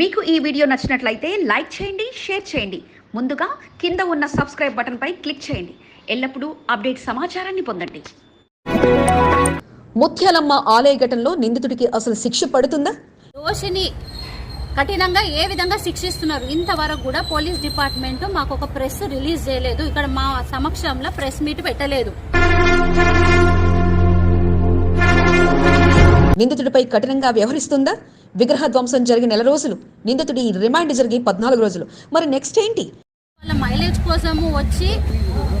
మీకు ఈ వీడియో నచ్చినట్లయితే లైక్ చేయండి షేర్ చేయండి. ముందుగా కింద ఉన్న సబ్స్క్రైబ్ బటన్పై క్లిక్ చేయండి. ఎల్లప్పుడూ అప్డేట్ సమాచారాన్ని పొందండి. ముత్యాలమ్మ ఆలయ ఘటనలో నిందితుడికి అసలు శిక్ష పడుతుందా? దోషిని కఠినంగా ఏ విధంగా శిక్షిస్తున్నారు? ఇంతవరకు కూడా పోలీస్ డిపార్ట్మెంట్ మాకు ఒక ప్రెస్ రిలీజ్ చేయలేదు. ఇక్కడ మా సమక్షంలో ప్రెస్ మీట్ పెట్టలేదు. నిందితుడిపై కఠినంగా వ్యవహరిస్తుందా? విగ్రహ ధ్వంసం జరిగి నెల రోజులు నిందితుడి రిమాండ్ జరిగి పద్నాలుగు రోజులు. మరి నెక్స్ట్ ఏంటి? వాళ్ళ మైలేజ్ కోసము వచ్చి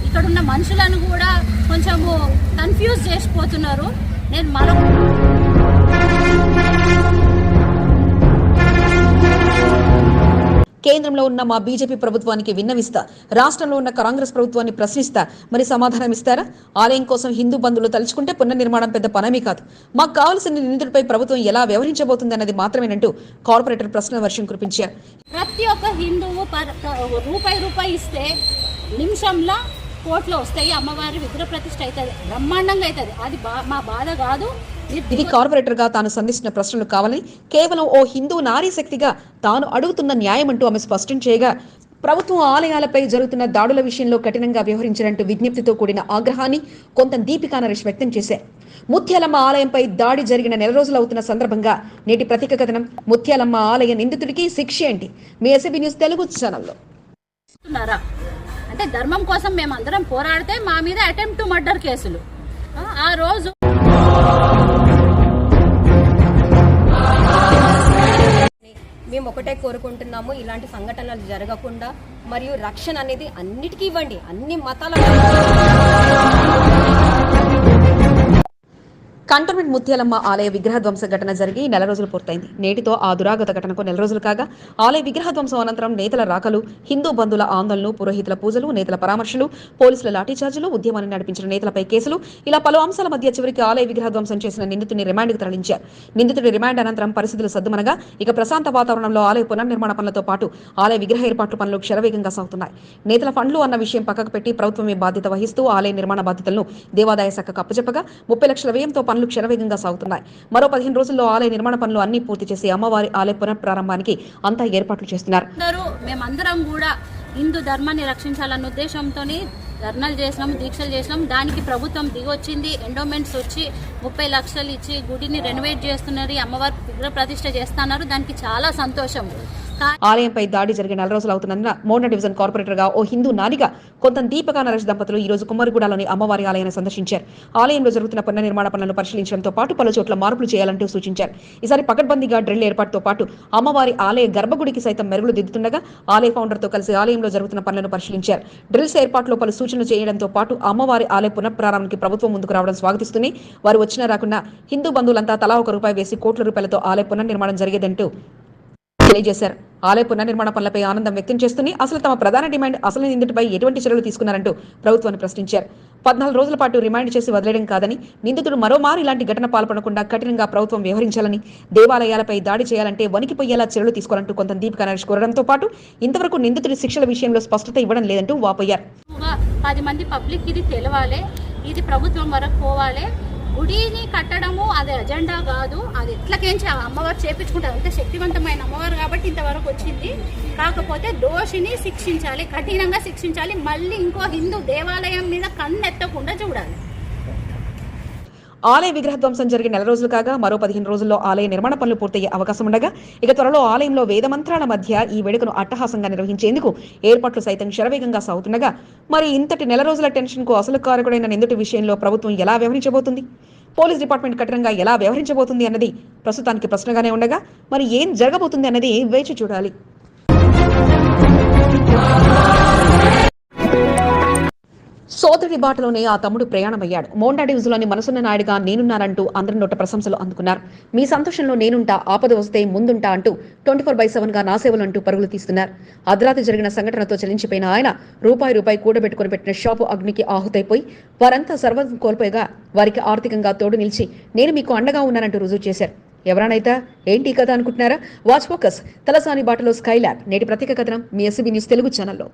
ఇక్కడ ఉన్న మనుషులను కూడా కొంచెము కన్ఫ్యూజ్ చేసిపోతున్నారు. నేను మరొక కేంద్రంలో ఉన్న మా బీజేపీ ప్రభుత్వానికి విన్నవిస్తా రాష్ట్రంలో ఉన్న కాంగ్రెస్ ప్రభుత్వాన్ని ప్రశ్నిస్తా. మరి సమాధానం ఇస్తారా? ఆలయం కోసం హిందూ బంధువులు తలుచుకుంటే పునర్నిర్మాణం పెద్ద పనమీ కాదు. మాకు కావాల్సిన నిందితులపై ప్రభుత్వం ఎలా వ్యవహరించబోతుంది అన్నది మాత్రమేనంటూ కార్పొరేటర్ ప్రశ్న వర్షం కురిపించారు. ప్రతి ఒక్క హిందువు రూపాయి రూపాయి ఇస్తే నిమిషంలో కోట్లో వస్తాయి అమ్మవారి విగ్రహ ప్రతిష్ట అవుతుంది బ్రహ్మాండంగా అవుతుంది. అది మా బాధ కాదు. ఇది కార్పొరేటర్గా తాను సంధిస్తున్న ప్రశ్నలు కావాలని కేవలం ఓ హిందూ నారీ శక్తిగా తాను అడుగుతున్న న్యాయం అంటూ ఆమె స్పష్టం చేయగా ప్రభుత్వం ఆలయాలపై జరుగుతున్న దాడుల విషయంలో కఠినంగా వ్యవహరించారంటూ విజ్ఞప్తితో కూడిన ఆగ్రహాన్ని కొంత దీపికా నరేష్ వ్యక్తం చేశారు. ముత్యాలమ్మ ఆలయంపై దాడి జరిగిన నెల రోజులు అవుతున్న సందర్భంగా నేటి ప్రతీక కథనం ముత్యాలమ్మ ఆలయ నిందితుడికి శిక్ష ఏంటి? మీ ఎస్ఎబి న్యూస్ తెలుగు ఛానల్లో. అంటే ధర్మం కోసం మేము అందరం పోరాడితే మా మీద అటెంప్ట్ టు మర్డర్ కేసులు. ఆ, రోజు మేము ఒకటే కోరుకుంటున్నాము ఇలాంటి సంఘటనలు జరగకుండా మరియు రక్షణ అనేది అన్నిటికీ ఇవ్వండి అన్ని మతాల కంటోన్మెంట్ ముత్యాలమ్మ ఆలయ విగ్రహధ్వంస ఘటన జరిగి నెల రోజులు పూర్తయింది. నేటితో ఆ దురాగత ఘటనకు నెల రోజులు కాగా ఆలయ విగ్రహధ్వంసం అనంతరం నేతల రాకలు హిందూ బంధుల ఆందోళనలు పురోహితుల పూజలు నేతల పరామర్శలు పోలీసుల లాఠీచార్జీలు ఉద్యమాన్ని నడిపించిన నేతలపై కేసులు ఇలా పలు అంశాల మధ్య చివరికి ఆలయ విగ్రహ ధ్వంసం చేసిన నిందితుని రిమాండ్కు తరలించారు. నిందితుడి రిమాండ్ అనంతరం పరిస్థితులు సద్దుమనగా ఇక ప్రశాంత వాతావరణంలో ఆలయ పునర్నిర్మాణ పనులతో పాటు ఆలయ విగ్రహ ఏర్పాట్లు పనులు క్షరవేగంగా సాగుతున్నాయి. నేతల ఫండ్లు అన్న విషయం పక్కకు పెట్టి ప్రభుత్వమే బాధ్యత వహిస్తూ ఆలయ నిర్మాణ బాధ్యతలను దేవాదాయ శాఖకు అప్పచెప్పగా ముప్పై లక్షల వ్యయంతో పనులు శరవేగంగా సాగుతున్నాయి. మరో పదిహేను రోజుల్లో ఆలయ నిర్మాణ పనులు అన్ని పూర్తి చేసి అమ్మవారి ఆలయ పునఃప్రారంభానికి అంతా ఏర్పాట్లు చేస్తున్నారు. అందరూ మేమందరం కూడా హిందూ ధర్మాన్ని రక్షించాలన్న ఉద్దేశంతో ధర్నాలు చేసినాం దీక్షలు చేసినాం. దానికి ప్రభుత్వం దిగొచ్చింది. ఎండోమెంట్స్ వచ్చి ముప్పై లక్షలు ఇచ్చి గుడిని రెనోవేట్ చేస్తున్నారు. అమ్మవారి విగ్రహ ప్రతిష్ట చేస్తున్నారు. దానికి చాలా సంతోషం. ఆలయంపై దాడి జరిగిన నెల రోజులు అవుతున్నందున మోర్న డివిజన్ కార్పొరేటర్గా ఓ హిందూ నానిగా కొంత దీపకా నరేష్ దంపతులు ఈ రోజు కుమ్మరిగూడలోని అమ్మవారి ఆలయాన్ని సందర్శించారు. ఆలయంలో జరుగుతున్న పునర్నిర్మాణ పనులను పరిశీలించడంతో పాటు పలు చోట్ల మార్పులు చేయాలంటూ సూచించారు. ఈసారి పకడ్బందీగా డ్రిల్ ఏర్పాటుతో పాటు అమ్మవారి ఆలయ గర్భగుడికి సైతం మెరుగులు దిద్దుతుండగా ఆలయ ఫౌండర్తో కలిసి ఆలయంలో జరుగుతున్న పనులను పరిశీలించారు. డ్రిల్స్ ఏర్పాటులో పలు సూచనలు చేయడంతో పాటు అమ్మవారి ఆలయ పునఃప్రారంభానికి ప్రభుత్వం ముందుకు రావడం స్వాగతిస్తూనే వారు వచ్చినా రాకున్నా హిందూ బంధువులంతా తలా ఒక రూపాయి వేసి కోట్ల రూపాయలతో ఆలయ పునర్నిర్మాణం జరిగేదంటూ తెలియజేశారు. ఆలయ పునర్నిర్మాణ పనులపై ఆనందం వ్యక్తం చేస్తూనే అసలు తమ ప్రధాన డిమాండ్ అసలు నిందితుడిపై ఎటువంటి చర్యలు తీసుకున్నారంటూ ప్రభుత్వాన్ని ప్రశ్నించారు. పద్నాలుగు రోజుల పాటు రిమాండ్ చేసి వదిలేయడం కాదని నిందితుడు మరోమారు ఇలాంటి ఘటన పాల్పడకుండా కఠినంగా ప్రభుత్వం వ్యవహరించాలని దేవాలయాలపై దాడి చేయాలంటే వణికిపోయేలా చర్యలు తీసుకోవాలంటూ కొంత దీపిక నరేష్ కోరడంతో పాటు ఇంతవరకు నిందితుడి శిక్షల విషయంలో స్పష్టత ఇవ్వడం లేదంటూ వాపోయారు. పది మంది పబ్లిక్ ఇది తెలవాలి ఇది ప్రభుత్వం వరకు పోవాలి గుడిని కట్టడము అది అజెండా కాదు. అది ఎట్లకేం ఆ అమ్మవారు చేపించుకుంటారు. అంత శక్తివంతమైన అమ్మవారు కాబట్టి ఇంతవరకు వచ్చింది. కాకపోతే దోషిని శిక్షించాలి కఠినంగా శిక్షించాలి మళ్ళీ ఇంకో హిందూ దేవాలయం మీద కన్నెత్తకుండా చూడాలి. ఆలయ విగ్రహ ధ్వంసం జరిగిన నెల రోజులు కాగా మరో పదిహేను రోజుల్లో ఆలయ నిర్మాణ పనులు పూర్తయ్యే అవకాశం ఉండగా ఇక త్వరలో ఆలయంలో వేదమంత్రాల మధ్య ఈ వేడుకను అట్టహాసంగా నిర్వహించేందుకు ఏర్పాట్లు సైతం శరవేగంగా సాగుతుండగా మరి ఇంతటి నెల రోజుల టెన్షన్కు అసలు కారకుడైన నిందుటి విషయంలో ప్రభుత్వం ఎలా వ్యవహరించబోతుంది? పోలీస్ డిపార్ట్మెంట్ కఠినంగా ఎలా వ్యవహరించబోతుంది అన్నది ప్రస్తుతానికి ప్రశ్నగానే ఉండగా మరి ఏం జరగబోతుంది అన్నది వేచి చూడాలి. సోదరుడి బాటలోనే ఆ తమ్ముడు ప్రయాణమయ్యాడు. మోండా డివిజన్లోని మనసున్న నాయుడుగా నేనున్నానంటూ అందరి నోట ప్రశంసలు అందుకున్నారు. మీ సంతోషంలో నేనుంటా ఆపద వస్తే ముందుంటా అంటూ ట్వంటీ ఫోర్ బై సెవెన్గా నా సేవలు అంటూ పరుగులు తీస్తున్నారు. అర్ధరాత్రి జరిగిన సంఘటనతో చలించిపోయిన ఆయన రూపాయి రూపాయి కూడబెట్టుకుని పెట్టిన షాపు అగ్నికి ఆహుతైపోయి వారంతా సర్వం కోల్పోయగా వారికి ఆర్థికంగా తోడు నిలిచి నేను మీకు అండగా ఉన్నానంటూ రుజువు చేశారు. ఎవరానైతే? ఏంటి కథ అనుకుంటున్నారా? వాచ్ ఫోకస్ తలసాని బాటలో స్కై ల్యాబ్ నేటి ప్రత్యేక కథనం మీ ఎస్సీబీ న్యూస్ తెలుగు ఛానల్లో.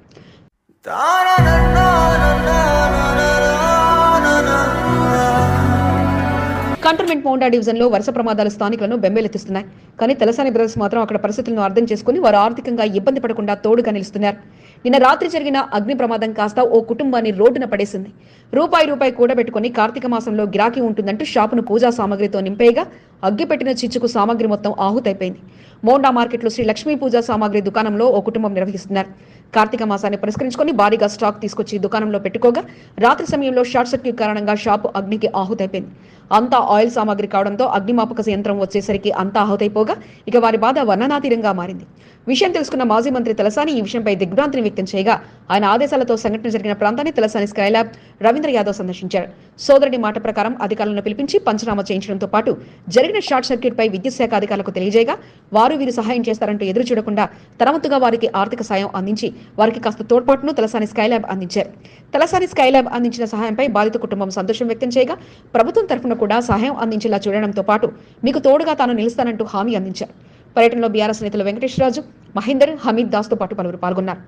కంటోన్మెంట్ మౌండా డివిజన్లో వరుస ప్రమాదాలు స్థానికులను బెంబేలెత్తిస్తున్నాయి. కానీ తెలసాని బ్రదర్స్ మాత్రం అక్కడ పరిస్థితులను అర్థం చేసుకుని వారు ఆర్థికంగా ఇబ్బంది పడకుండా తోడుగా నిలుస్తున్నారు. నిన్న రాత్రి జరిగిన అగ్ని ప్రమాదం కాస్త ఓ కుటుంబాన్ని రోడ్డున పడేసింది. రూపాయి రూపాయి కూడబెట్టుకుని కార్తీక మాసంలో గిరాకీ ఉంటుందంటూ షాపును పూజా సామాగ్రితో నింపేయగా అగ్గిపెట్టిన చిచ్చుకు సామాగ్రి మొత్తం ఆహుతైపోయింది. మోండా మార్కెట్లో శ్రీ లక్ష్మీ పూజా సామాగ్రి దుకాణంలో ఓ కుటుంబం నిర్వహిస్తున్నారు. కార్తీక మాసాన్ని పురస్కరించుకుని భారీగా స్టాక్ తీసుకొచ్చి దుకాణంలో పెట్టుకోగా రాత్రి సమయంలో షార్ట్ సర్క్యూట్ కారణంగా షాపు అగ్నికి ఆహుతైపోయింది. అంతా ఆయిల్ సామాగ్రి కావడంతో అగ్నిమాపక యంత్రం వచ్చేసరికి అంతా ఆహుతైపోగా ఇక వారి బాధ వర్ణనాతీరంగా మారింది. విషయం తెలుసుకున్న మాజీ మంత్రి తలసాని ఈ విషయంపై దిగ్భ్రాంతిని వ్యక్తం చేయగా ఆయన ఆదేశాలతో సంఘటన జరిగిన ప్రాంతాన్ని తలసాని స్కైలాబ్ రవీంద్ర యాదవ్ సందర్శించారు. సోదరుడి మాట ప్రకారం అధికారులను పిలిపించి పంచనామా చేయించడంతో పాటు జరిగిన షార్ట్ సర్క్యూట్ పై విద్యుత్ శాఖ అధికారులకు తెలియజేయగా వారు వీరు సహాయం చేస్తారంటూ ఎదురు చూడకుండా తరవంతుగా వారికి ఆర్థిక సాయం అందించి వారికి కాస్త తోడ్పాటును తలసాని స్కైలాబ్ అందించారు. తలసాని స్కైలాబ్ అందించిన సహాయంపై బాధిత కుటుంబం సంతోషం వ్యక్తం చేయగా ప్రభుత్వం తరఫున కూడా సహాయం అందించేలా చూడడంతో పాటు మీకు తోడుగా తాను నిలుస్తానంటూ హామీ అందించారు. పర్యటనలో బీఆర్ఎస్ నేతలు వెంకటేశ్వరరాజు మహేందర్ హమీద్ దాస్తో పాటు పలువురు పాల్గొన్నారు.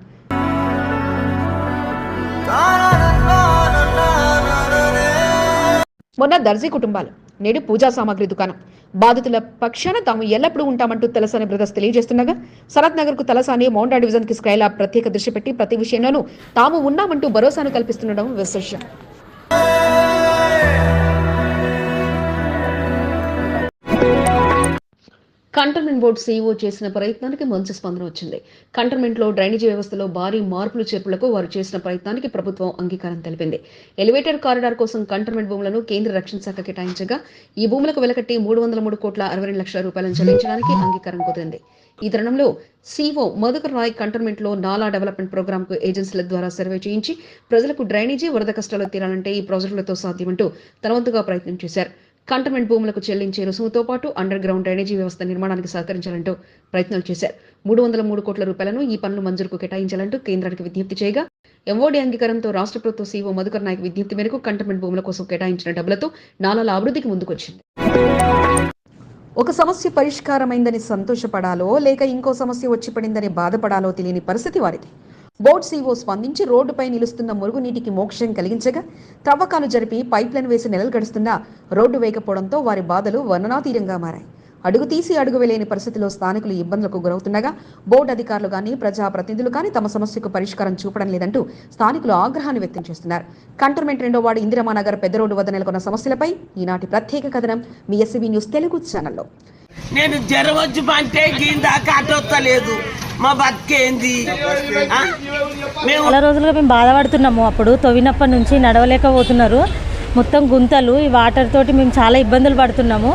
మొన్న దర్జీ కుటుంబాలు నేడు పూజా సామాగ్రి దుకాణం. బాధితుల పక్షాన తాము ఎల్లప్పుడూ ఉంటామంటూ తలసాని బ్రదర్స్ తెలియజేస్తుండగా సనత్ నగర్కు తలసాని మౌండా డివిజన్కి స్కైలా ప్రత్యేక దృష్టి పెట్టి ప్రతి విషయంలోనూ తాము ఉన్నామంటూ భరోసాను కల్పిస్తుండడం విశేషం. కంటోన్మెంట్ బోర్డు సీఈఓ చేసిన ప్రయత్నానికి మంచి స్పందన వచ్చింది. కంటోన్మెంట్లో డ్రైనేజీ వ్యవస్థలో భారీ మార్పులు చేర్పులకు వారు చేసిన ప్రయత్నానికి ప్రభుత్వం అంగీకారం తెలిపింది. ఎలివేటర్ కారిడార్ కోసం కంటోన్మెంట్ భూములను కేంద్ర రక్షణ శాఖ కేటాయించగా ఈ భూములకు వెలకట్టి మూడు వందల మూడు కోట్ల అరవై రెండు లక్షల రూపాయలను చెల్లించడానికి అంగీకారం కుదిరింది. ఈ తరుణంలో సీఓ మధుకర్ రాయ్ కంటోన్మెంట్లో నాలా డెవలప్మెంట్ ప్రోగ్రాంకు ఏజెన్సీల ద్వారా సర్వే చేయించి ప్రజలకు డ్రైనేజీ వరద కష్టాలు తీరాలంటే ఈ ప్రాజెక్టులతో సాధ్యమంటూ తనవంతుగా ప్రయత్నం చేశారు. కంటోన్మెంట్ భూములకు చెల్లించే రుసుముతో పాటు అండర్ గ్రౌండ్ డ్రైనేజీ వ్యవస్థ నిర్మాణానికి సహకరించాలంటూ ప్రయత్నాలు చేశారు. మూడు వందల మూడు కోట్ల రూపాయలను ఈ పనులు మంజూరుకు కేటాయించాలంటూ కేంద్రానికి విజ్ఞప్తి చేయగా ఎంఓడి అంగీకారంతో రాష్ట్ర ప్రభుత్వ సీఓ మధుకర్ నాయక్ విజ్ఞప్తి మేరకు కంటోన్మెంట్ భూముల కోసం కేటాయించిన డబ్బులతో నాలాల అభివృద్ధికి ముందుకొచ్చింది. ఒక సమస్య పరిష్కారమైందని సంతోషపడాలో లేక ఇంకో సమస్య వచ్చి పడిందని బాధపడాలో తెలియని పరిస్థితి వారిది. బోర్డు సీఓ స్పందించి రోడ్డుపై నిలుస్తున్న మురుగునీటికి మోక్షం కలిగించగా తవ్వకాలు జరిపి పైప్లైన్ వేసి నెలలు గడుస్తున్నా రోడ్డు వేయకపోవడంతో వారి బాధలు వర్ణనాతీరంగా మారాయి. అడుగు తీసి అడుగు వేలేని పరిస్థితిలో స్థానికులు ఇబ్బందులకు గురవుతుండగా బోర్డు అధికారులు కానీ ప్రజాప్రతినిధులు కానీ తమ సమస్యకు పరిష్కారం చూపడం లేదంటూ స్థానికులు ఆగ్రహాన్ని వ్యక్తం చేస్తున్నారు. కంటోన్మెంట్ రెండో వార్డు ఇందిరమానగర్ పెద్ద రోడ్డు వద్ద నెలకొన్న సమస్యలపై ఈనాటి ప్రత్యేక కథనం మీ ఎస్సీబీ న్యూస్ తెలుగు ఛానల్లో. నేను జ్వరం వచ్చి పంటే గీందాకా అటొత్తలేదు మా బతికేంది? మేము చాలా రోజులుగా మేము బాధపడుతున్నాము. అప్పుడు తవ్వినప్పటి నుంచి నడవలేకపోతున్నారు. మొత్తం గుంతలు ఈ వాటర్ తోటి మేము చాలా ఇబ్బందులు పడుతున్నాము.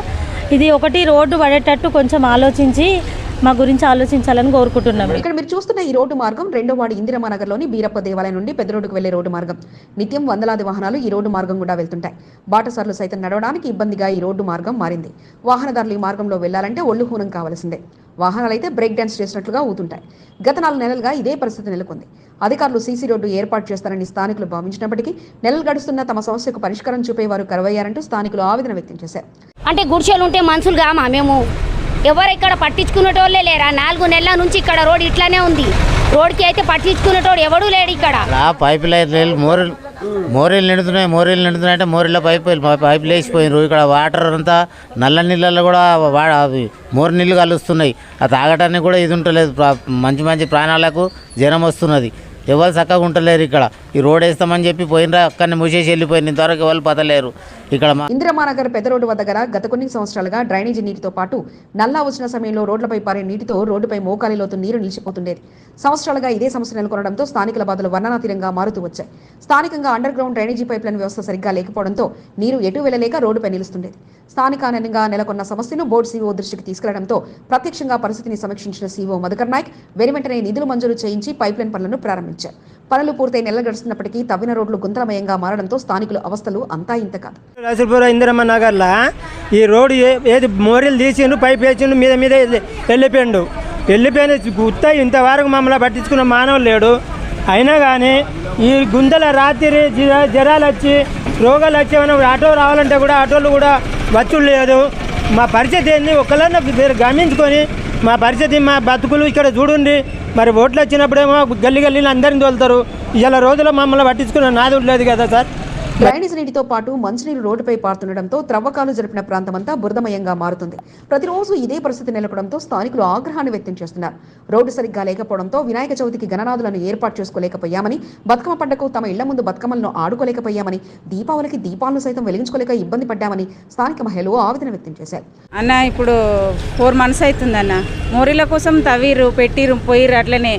ఇది ఒకటి రోడ్డు పడేటట్టు కొంచెం ఆలోచించి మా గురించి ఆలోచించాలని కోరుకుంటున్నాం. ఇక్కడ మీరు చూస్తున్న ఈ రోడ్డు మార్గం రెండో వార్డు ఇందిరమ్మ నగర్లోని బీరప్ప దేవాలయం నుండి పెద్ద రోడ్డుకు వెళ్ళే రోడ్డు మార్గం. నిత్యం వందలాది వాహనాలు ఈ రోడ్డు మార్గం గుండా వెళ్తుంటాయి. బాటసార్లు సైతం నడవడానికి ఇబ్బందిగా ఈ రోడ్డు మార్గం మారింది. వాహనదారులు ఈ మార్గంలో వెళ్ళాలంటే ఒళ్ళు హూనం కావాల్సిందే. వాహనాలైతే బ్రేక్ డాన్స్ చేసినట్లుగా ఊతుంటాయి. గత నాలుగు నెలలుగా ఇదే పరిస్థితి నెలకొంది. అధికారులు సీసీ రోడ్డు ఏర్పాటు చేస్తారని స్థానికులు భావించినప్పటికీ నెలలు గడుస్తున్న తమ సమస్యకు పరిష్కారం చూపేవారు కరువయ్యారంటూ స్థానికులు ఆవేదన వ్యక్తం చేశారు. అంటే గుడిసెలు ఉంటే మనుషులు కామా మేము? ఎవరు ఇక్కడ పట్టించుకునేటోళ్ళే లేరా? నాలుగు నెలల నుంచి ఇక్కడ రోడ్ ఇట్లానే ఉంది. రోడ్కి అయితే పట్టించుకునేటోడు ఎవడూ లేడు ఇక్కడ. ఆ పైప్ లైన్ మోరీలు మోరీలు నిండుతున్నాయి మోరీలు నిండుతున్నాయి అంటే మోరీలో పైపు పైపులు వేసిపోయినారు. ఇక్కడ వాటర్ అంతా నల్ల నీళ్ళల్లో కూడా వా మోరి నీళ్ళు కలుస్తున్నాయి. ఆ తాగటానికి కూడా ఇది ఉంటలేదు. మంచి మంచి ప్రాణాలకు జ్వరం వస్తున్నది. ఎవరు చక్కగా ఉంటలేరు ఇక్కడ. ఈ రోడ్ వేస్తామని చెప్పి పోయినరా అక్కడిని మూసేసి వెళ్ళిపోయింది ఇంతవరకు ఎవరు పతలేరు ఇక్కడ ఇంద్రమానగర్ ఇందిరమానగర్ పెద్ద రోడ్డు వద్ద గల గత కొన్ని సంవత్సరాలుగా డ్రైనేజీ నీటితో పాటు నల్లా వచ్చిన సమయంలో రోడ్లపై పారే నీటితో రోడ్డుపై మోకాలి లోతు నీరు నిలిచిపోతుండేది. సంవత్సరాలుగా ఇదే సమస్య నెలకొనడంతో స్థానికుల బాధలు వర్ణనాతీరంగా మారుతూ వచ్చాయి. స్థానికంగా అండర్ గ్రౌండ్ డ్రైనేజీ పైప్లైన్ వ్యవస్థ సరిగ్గా లేకపోవడంతో నీరు ఎటు వెళ్ళలేక రోడ్డుపై నిలుస్తుండేది. స్థానికంగా నెలకొన్న సమస్యను బోర్డు సీఓ దృష్టికి తీసుకెళ్ళడంతో ప్రత్యక్షంగా పరిస్థితిని సమీక్షించిన సీఓ మధుకర్ నాయక్ వెనువెంటనే నిధులు మంజూరు చేయించి పైప్లైన్ పనులను ప్రారంభించారు. పనులు పూర్తయి నెల గడుస్తున్నప్పటికీ తవ్విన రోడ్లు గుంతలమయంగా మారడంతో స్థానికుల అవస్థలు అంతా ఇంత కాదు రాజపుర ఇందిరమ్మ నగర్లో ఈ రోడ్డు ఏది మోరీలు తీసిండు పైప్ వేసిండు మీద మీద వెళ్ళిపోయిండు. వెళ్ళిపోయిన గుత్త ఇంతవరకు మమ్మల్ని పట్టించుకున్న మానవులు లేడు. అయినా కానీ ఈ గుంతల రాత్రి జ- జ్వరాలు వచ్చి రోగాలు వచ్చి ఏమైనా ఆటో రావాలంటే కూడా ఆటోలు కూడా వచ్చుడు లేదు. మా పరిస్థితి ఏంది? ఒకళ్ళన్నా గమనించుకొని మా పరిస్థితి మా బతుకులు ఇక్కడ చూడండి. మరి ఓట్లు వచ్చినప్పుడేమో గల్లి గల్లీలు అందరిని తోలుతారు. ఇలా రోజుల్లో మమ్మల్ని పట్టించుకున్న నాది ఉండలేదు కదా సార్? డ్రైనేజ్ నీటితో పాటు మంచినీరు రోడ్డుపై పారుతుండటంతో త్రవ్వకాలు జరిపిన ప్రాంతమంతా బురదమయంగా మారుతుంది. ప్రతిరోజు ఇదే పరిస్థితి నెలకొనడంతో స్థానికులు ఆగ్రహాన్ని వ్యక్తం చేస్తున్నారు. రోడ్డు సరిగ్గా లేకపోవడంతో వినాయక చవితికి గణనాథులను ఏర్పాటు చేసుకోలేకపోయామని బతుకమ్మ పండుగకు తమ ఇళ్ళ ముందు బతుకమ్మలను ఆడుకోలేకపోయామని దీపావళికి దీపాలను సైతం వెలిగించుకోలేక ఇబ్బంది పడ్డామని స్థానిక మహిళలు ఆవేదన వ్యక్తం చేశారు. అన్న ఇప్పుడు ఫోర్ మంత్స్ అవుతుంది అన్న మోరీల కోసం తవ్విర్రు పెట్టిర్రు పోయిర్రు అట్లనే.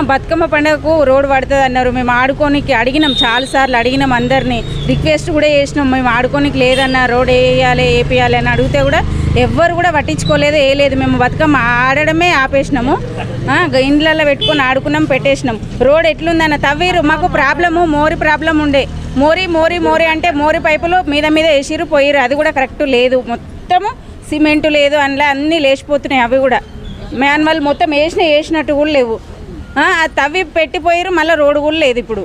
బతుకమ్మ పండుగకు రోడ్ పడుతుంది అన్నారు. మేము ఆడుకోనికి అడిగినాం చాలాసార్లు అడిగినాం అందరినీ. రిక్వెస్ట్ కూడా చేసినాం మేము ఆడుకోనికి లేదన్న రోడ్ వేయాలి వేపియాలి అని అడిగితే కూడా ఎవ్వరు కూడా పట్టించుకోలేదు వేయలేదు. మేము బతుకమ్మ ఆడడమే ఆపేసినాము. గ- ఇండ్లలో పెట్టుకొని ఆడుకున్నాం పెట్టేసినాం. రోడ్ ఎట్లుందన్న తవ్వీరు మాకు ప్రాబ్లము మోరి ప్రాబ్లం ఉండే. మోరీ మోరీ మోరీ అంటే మోరి పైపులు మీద మీద వేసిర్రు పోయిర్రు అది కూడా కరెక్ట్ లేదు. మొత్తము సిమెంట్ లేదు అందులో అన్నీ లేచిపోతున్నాయి అవి కూడా. మాన్యువల్ మొత్తం వేసిన వేసినట్టు కూడా లేవు. తవ్వి పెట్టిపోయారు మళ్ళీ రోడ్డు కూడా లేదు ఇప్పుడు.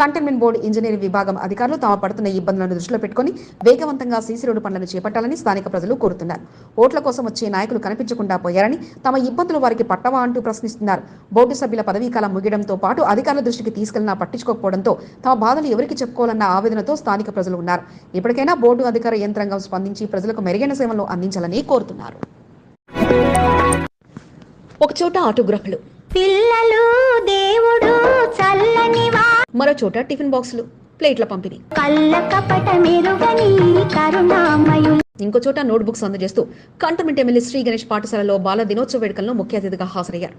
కంటైన్మెంట్ బోర్డు ఇంజనీరింగ్ విభాగం అధికారులు తాము పడుతున్న ఇబ్బందులను దృష్టిలో పెట్టుకుని వేగవంతంగా సీసీ రోడ్డు పనులను చేపట్టాలని స్థానిక ప్రజలు కోరుతున్నారు. ఓట్ల కోసం వచ్చే నాయకులు కనిపించకుండా పోయారని తమ ఇబ్బందులు వారికి పట్టవా అంటూ ప్రశ్నిస్తున్నారు. బోర్డు సభ్యుల పదవీకాలం ముగియడంతో పాటు అధికారుల దృష్టికి తీసుకెళ్ళినా పట్టించుకోకపోవడంతో తమ బాధలు ఎవరికి చెప్పుకోవాలన్న ఆవేదనతో స్థానిక ప్రజలు ఉన్నారు. ఇప్పటికైనా బోర్డు అధికార యంత్రాంగం స్పందించి ప్రజలకు మెరుగైన సేవలను అందించాలని కోరుతున్నారు. ఒకచోట ఆటోగ్రాఫ్లు. పిల్లలు దేవుడు చల్లని మరో చోట టిఫిన్ బాక్సులు ప్లేట్ల పంపిణీ. కళ్ళ కపట మెరుగని కరుణామయులు. ఇంకో చోట నోట్ బుక్స్ అందజేస్తూ కంటమెంట్ ఎమ్మెల్యే శ్రీ గణేష్ పాఠశాలలో బాల దినోత్సవ వేడుకల్లో ముఖ్య అతిథిగా హాజరయ్యారు.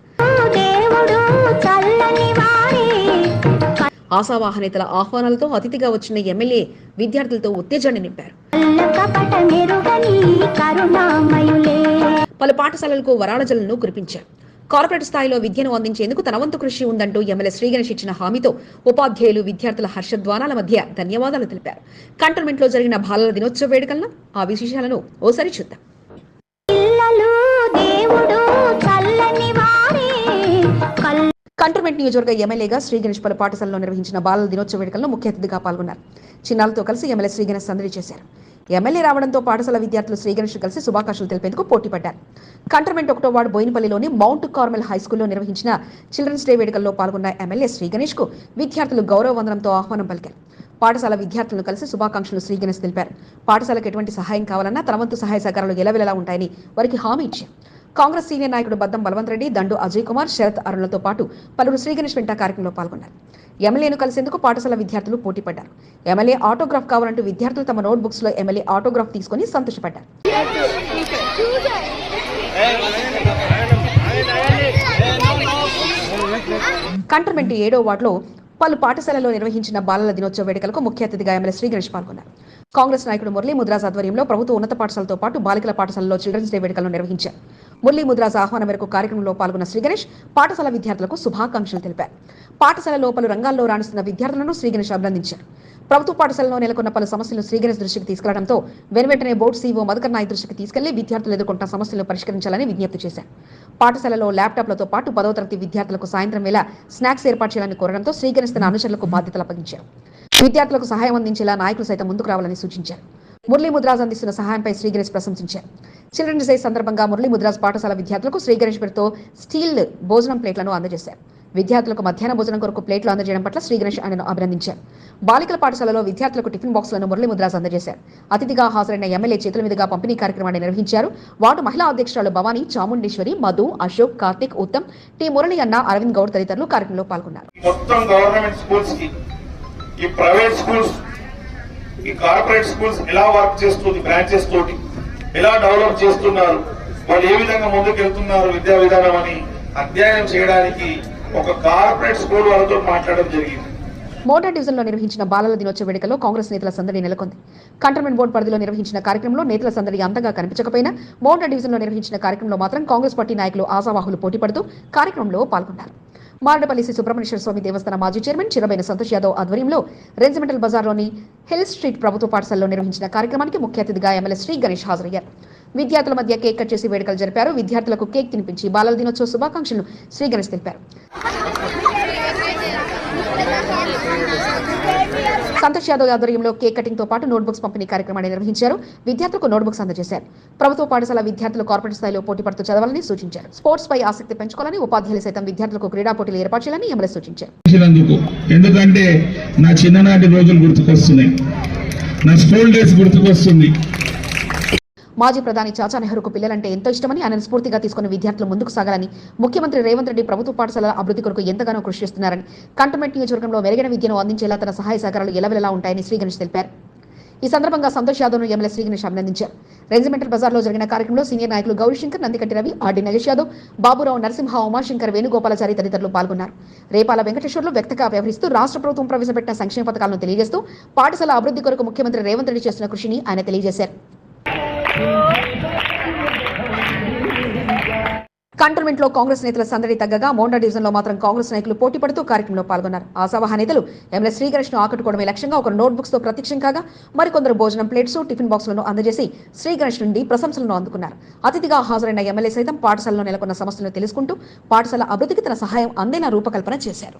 ఆశావాహనేతల ఆహ్వానాలతో అతిథిగా వచ్చిన ఎమ్మెల్యే విద్యార్థులతో ఉత్తేజాన్ని నింపారు. కరుణామయులే. పలు పాఠశాలలకు వరాల జలను కురిపించారు. కార్పొరేట్ స్థాయిలో విద్యను అందించేందుకు తన వంతు కృషి ఉందంటూ ఎమ్మెల్యే శ్రీ గణేష్ ఇచ్చిన హామీతో ఉపాధ్యాయులు విద్యార్థుల హర్షధ్వానాల మధ్య ధన్యవాదాలు తెలిపారు. కంటోన్మెంట్లో జరిగిన బాలల దినోత్సవ వేడుకల్లో ఆ విశేషాలను ఓసారి చూద్దాం. కంటోన్మెంట్ నియోజకవర్గ ఎమ్మెల్యేగా శ్రీ గణేష్ పలు పాఠశాలలో నిర్వహించిన బాలల దినోత్సవ వేడుకల్లో ముఖ్య అతిథిగా పాల్గొన్నారు. చిన్నాలతో కలిసి ఎమ్మెల్యే శ్రీ గణేష్ సందడి చేశారు. ఎమ్మెల్యే రావడంతో పాఠశాల విద్యార్థులు శ్రీగణేష్ కలిసి శుభాకాంక్షలు తెలిపేందుకు పోటీ పడ్డారు. కంటర్మెంట్ ఒకటో వార్డు బోయినపల్లిలోని మౌంట్ కార్మెల్ హై స్కూల్లో నిర్వహించిన చిల్డ్రన్స్ డే వేడుకల్లో పాల్గొన్న ఎమ్మెల్యే శ్రీ గణేష్కు విద్యార్థులు గౌరవ వందనంతో ఆహ్వానం పలికారు. పాఠశాల విద్యార్థులను కలిసి శుభాకాంక్షలు శ్రీగణేష్ తెలిపారు. పాఠశాలకు ఎటువంటి సహాయం కావాలన్నా తన వంతు సహాయ సహకారాలు ఎలవెలలా ఉంటాయని వారికి హామీ ఇచ్చారు. కాంగ్రెస్ సీనియర్ నాయకుడు బద్దం బలవంత్ రెడ్డి దండు అజయ్ కుమార్ శరత్ అరుణ్లతో పాటు పలువురు శ్రీగణేష్ వింటా వెంట కార్యక్రమంలో పాల్గొన్నారు. ఎమ్మెల్యేను కలిసేందుకు పాఠశాల విద్యార్థులు పోటీ పడ్డారు ఎమ్మెల్యే ఆటోగ్రాఫ్ కావాలంటూ విద్యార్థులు తమ నోట్ బుక్స్లో ఎమ్మెల్యే ఆటోగ్రాఫ్ తీసుకుని సంతోషపడ్డారు. కంటర్మెంట్ ఏడో వార్డులో పలు పాఠశాలలో నిర్వహించిన బాలల దినోత్సవ వేడుకలకు ముఖ్య అతిథిగా ఎమ్మెల్యే శ్రీ గణేష్ పాల్గొన్నారు. కాంగ్రెస్ నాయకుడు మురళీ ముద్రాజ్ ఆధ్వర్యంలో ప్రభుత్వ ఉన్నత పాఠశాలతో పాటు బాలికల పాఠశాలలో చిల్డ్రన్స్ డే వేడుకలను నిర్వహించారు. మురళీ ముద్రాజ్ ఆహ్వానం మేరకు కార్యక్రమంలో పాల్గొన్న శ్రీగణేష్ పాఠశాల విద్యార్థులకు శుభాకాంక్షలు తెలిపారు. పాఠశాలలో పలు రంగాల్లో రాణిస్తున్న విద్యార్థులను శ్రీగణేష్ అభినందించారు. ప్రభుత్వ పాఠశాలలో నెలకొన్న పలు సమస్యలను శ్రీగణేష్ దృష్టికి తీసుకెళ్ళడంతో వెనువెంటనే బోర్డు సీఓ మధుకర్ నాయక్ దృష్టికి తీసుకెళ్ళి విద్యార్థులు ఎదుర్కొంటున్న సమస్యలను పరిష్కరించాలని విజ్ఞప్తి చేశారు. పాఠశాలలో ల్యాప్టాప్లతో పాటు పదవ తరగతి విద్యార్థులకు సాయంత్రం వేళ స్నాక్స్ ఏర్పాటు చేయాలని కోరడంతో శ్రీగణేష్ తన అనుచరులకు బాధ్యతలు అప్పగించారు. విద్యార్థులకు సహాయం అందించేలా నాయకులు సైతం ముందుకు రావాలని సూచించారు. మురళీ ముద్రాజ్ అందిస్తున్న సహాయంపై శ్రీ గణేష్ ప్రశంసించారు. చిల్డ్రన్స్ డే సందర్భంగా మురళీ ముద్రాజ్ పాఠశాల విద్యార్థులకు శ్రీ గణేష్ పేరుతో స్టీల్ భోజనం ప్లేట్లను అందజేశారు. విద్యార్థులకు మధ్యాహ్న భోజనం కొరకు ప్లేట్లు అందజేయడం పట్ల శ్రీ గణేష్ ఆయనను అభినందించారు. బాలికల పాఠశాలలో విద్యార్థులకు టిఫిన్ బాక్సులను మురళీ ముద్రాజ్ అందజేశారు. అతిథిగా హాజరైన ఎమ్మెల్యే చేతుల మీదుగా పంపిణీ కార్యక్రమాన్ని నిర్వహించారు. వార్డు మహిళా అధ్యక్షురాలు భవానీ చాముండేశ్వరి మధు అశోక్ కార్తిక్ ఉత్తమ్ టి మురళి అన్న అరవింద్ గౌడ్ తదితరులు కార్యక్రమంలో పాల్గొన్నారు. మొత్తం గవర్నమెంట్ స్కూల్స్కి ఈ ప్రైవేట్ స్కూల్స్ ఈ కార్పొరేట్ స్కూల్స్ ఎలా వర్క్ చేస్తుంది బ్రాంచెస్ తోటి ఎలా డెవలప్ చేస్తున్నారు వాళ్ళు ఏ విధంగా ముందుకు వెళ్తున్నారు విద్యా విధానం అని అధ్యయనం చేయడానికి ఒక కార్పొరేట్ స్కూల్ వాళ్ళతో మాట్లాడడం జరిగింది. మోటార్ డివిజన్లో నిర్వహించిన బాలల దినోత్సవ వేడుకలో కాంగ్రెస్ నేతల సందడి నెలకొంది. కంటోన్మెంట్ బోర్డు పరిధిలో నిర్వహించిన కార్యక్రమంలో నేతల సందడి అంతగా కనిపించకపోయినా మోటార్ డివిజన్లో నిర్వహించిన కార్యక్రమంలో మాత్రం కాంగ్రెస్ పార్టీ నాయకులు ఆశావాహులు పోటీ పడుతూ కార్యక్రమంలో పాల్గొన్నారు. మారడపల్లి శ్రీ సుబ్రహ్మణ్యేశ్వర స్వామి దేవస్థాన మాజీ చైర్మన్ చిరబైన సంతోష్ యాదవ్ ఆధ్వర్యంలో రెజిమెంటల్ బజార్లోని హిల్ స్ట్రీట్ ప్రభుత్వ పాఠశాలలో నిర్వహించిన కార్యక్రమానికి ముఖ్య అతిథిగా ఎమ్మెల్యే శ్రీ గణేష్ హాజరయ్యారు. విద్యార్థుల మధ్య కేక్ కట్ చేసి వేడుకలు జరిపారు. విద్యార్థులకు కేక్ తినిపించి బాలల దినోత్సవ శుభాకాంక్షలు శ్రీ గణేష్ తెలిపారు. సంతోష్ యాదవ్ ఆధ్వర్యంలో కేక్ కటింగ్తో పాటు నోట్బుక్స్ పంపిణీ కార్యక్రమాన్ని నిర్వహించారు. విద్యార్థులకు నోట్బుక్స్ అందజేశారు. ప్రభుత్వ పాఠశాల విద్యార్థులు కార్పొరేట్ స్థాయిలో పోటీ పడుతూ చదవాలని సూచించారు. స్పోర్ట్స్ పై ఆసక్తి పెంచుకోవాలని ఉపాధ్యాయులు సైతం విద్యార్థులకు క్రీడా పోటీలు ఏర్పాటు చేయాలని ఎమ్మెల్యే సూచించారు. ఎందుకంటే నా చిన్ననాటి రోజులు గుర్తుకొస్తున్నాయి. నా స్కూల్ డేస్ గుర్తుకొస్తుంది. మాజీ ప్రధాని చాచా నెహ్రూకు పిల్లలంటే ఎంతో ఇష్టమని ఆయన స్ఫూర్తిగా తీసుకున్న విద్యార్థులు ముందుకు సాగాలని ముఖ్యమంత్రి రేవంత్ రెడ్డి ప్రభుత్వ పాఠశాలల అభివృద్ధి కొరకు ఎంతగానో కృషి చేస్తున్నారని. కంటోన్మెంట్ నియోజకవర్గంలో మెరుగైన విద్యను అందించేలా తన సహాయ సహకారాలు ఎలవెలలా ఉంటాయని శ్రీగణేష్ తెలిపారు. ఈ సందర్భంగా సంతోష్ యాదవ్ను ఎమ్మెల్యే శ్రీగణేష్ అభినందించారు. రెజిమెంటల్ బజార్లో జరిగిన కార్యక్రమంలో సీనియర్ నాయకులు గౌరీశంకర్ నందికట్టి రవి ఆర్డి నగేష్ యాదవ్ బాబురావు నరసింహ ఉమాశంకర్ వేణుగోపాలచారి తదితరులు పాల్గొన్నారు. రేపాల వెంకటేశ్వర్లు వ్యక్తగా వ్యవహరిస్తూ రాష్ట్ర ప్రభుత్వం ప్రవేశపెట్టిన సంక్షేమ పథకాలను తెలియజేస్తూ పాఠశాల అభివృద్ధి కొరకు ముఖ్యమంత్రి రేవంత్ రెడ్డి చేస్తున్న కృషిని ఆయన తెలియజేశారు. కంటోన్మెంట్లో కాంగ్రెస్ నేతల సందడి తగ్గగా మోండా డివిజన్లో మాత్రం కాంగ్రెస్ నాయకులు పోటీ పడుతూ కార్యక్రమంలో పాల్గొన్నారు. ఆశావహ నేతలు ఎమ్మెల్యే శ్రీకృష్ణ ఆకట్టుకోవడమే లక్ష్యంగా ఒక నోట్ బుక్స్తో ప్రత్యక్షం కాగా మరికొందరు భోజనం ప్లేట్స్ టిఫిన్ బాక్సులను అందజేసి శ్రీకృష్ణ నుండి ప్రశంసలను అందుకున్నారు. అతిథిగా హాజరైన ఎమ్మెల్యే సైతం పాఠశాలలో నెలకొన్న సమస్యలను తెలుసుకుంటూ పాఠశాల అభివృద్ధికి తన సహాయం అందేలా రూపకల్పన చేశారు.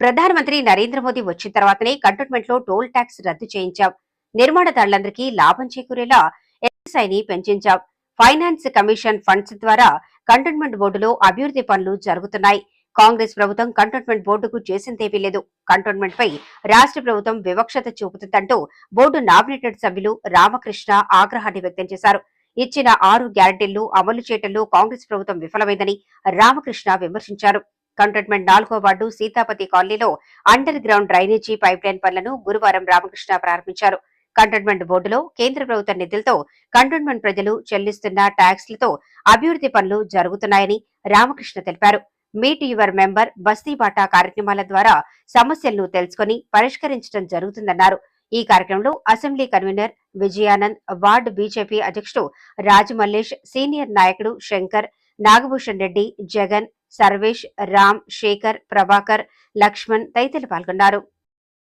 ప్రధానమంత్రి నరేంద్ర మోదీ వచ్చిన తర్వాతనే కంటోన్మెంట్లో టోల్ ట్యాక్స్ రద్దు చేయించాం. నిర్మాణదారులందరికీ లాభం చేకూరేలా ఎస్ఐని పెంచించాం. ఫైనాన్స్ కమిషన్ ఫండ్స్ ద్వారా కంటోన్మెంట్ బోర్డులో అభివృద్ధి పనులు జరుగుతున్నాయి. కాంగ్రెస్ ప్రభుత్వం కంటోన్మెంట్ బోర్డుకు చేసిందేమీ లేదు. కంటోన్మెంట్ పై రాష్ట్ర ప్రభుత్వం వివక్షత చూపుతుందంటూ బోర్డు నామినేటెడ్ సభ్యులు రామకృష్ణ ఆగ్రహాన్ని వ్యక్తం చేశారు. ఇచ్చిన ఆరు గ్యారంటీలు అమలు చేయటంలో కాంగ్రెస్ ప్రభుత్వం విఫలమైందని రామకృష్ణ విమర్శించారు. కంటోన్మెంట్ నాలుగో వార్డు సీతాపతి కాలనీలో underground drainage pipeline పనులను గురువారం రామకృష్ణ ప్రారంభించారు. కంటోన్మెంట్ బోర్డులో కేంద్ర ప్రభుత్వ నిధులతో కంటోన్మెంట్ ప్రజలు చెల్లిస్తున్న ట్యాక్స్లతో అభివృద్ధి పనులు జరుగుతున్నాయని రామకృష్ణ తెలిపారు. మీట్ యువర్ మెంబర్ బస్తీ బాటా కార్యక్రమాల ద్వారా సమస్యలను తెలుసుకుని పరిష్కరించడం జరుగుతుందన్నారు. ఈ కార్యక్రమంలో assembly convener Vijayanand ward BJP అధ్యక్షుడు రాజమల్లేష్ సీనియర్ నాయకుడు శంకర్ నాగభూషణ్ రెడ్డి జగన్ సర్వేష్ రామ్ శేఖర్ ప్రభాకర్ లక్ష్మణ్ తదితరులు పాల్గొన్నారు.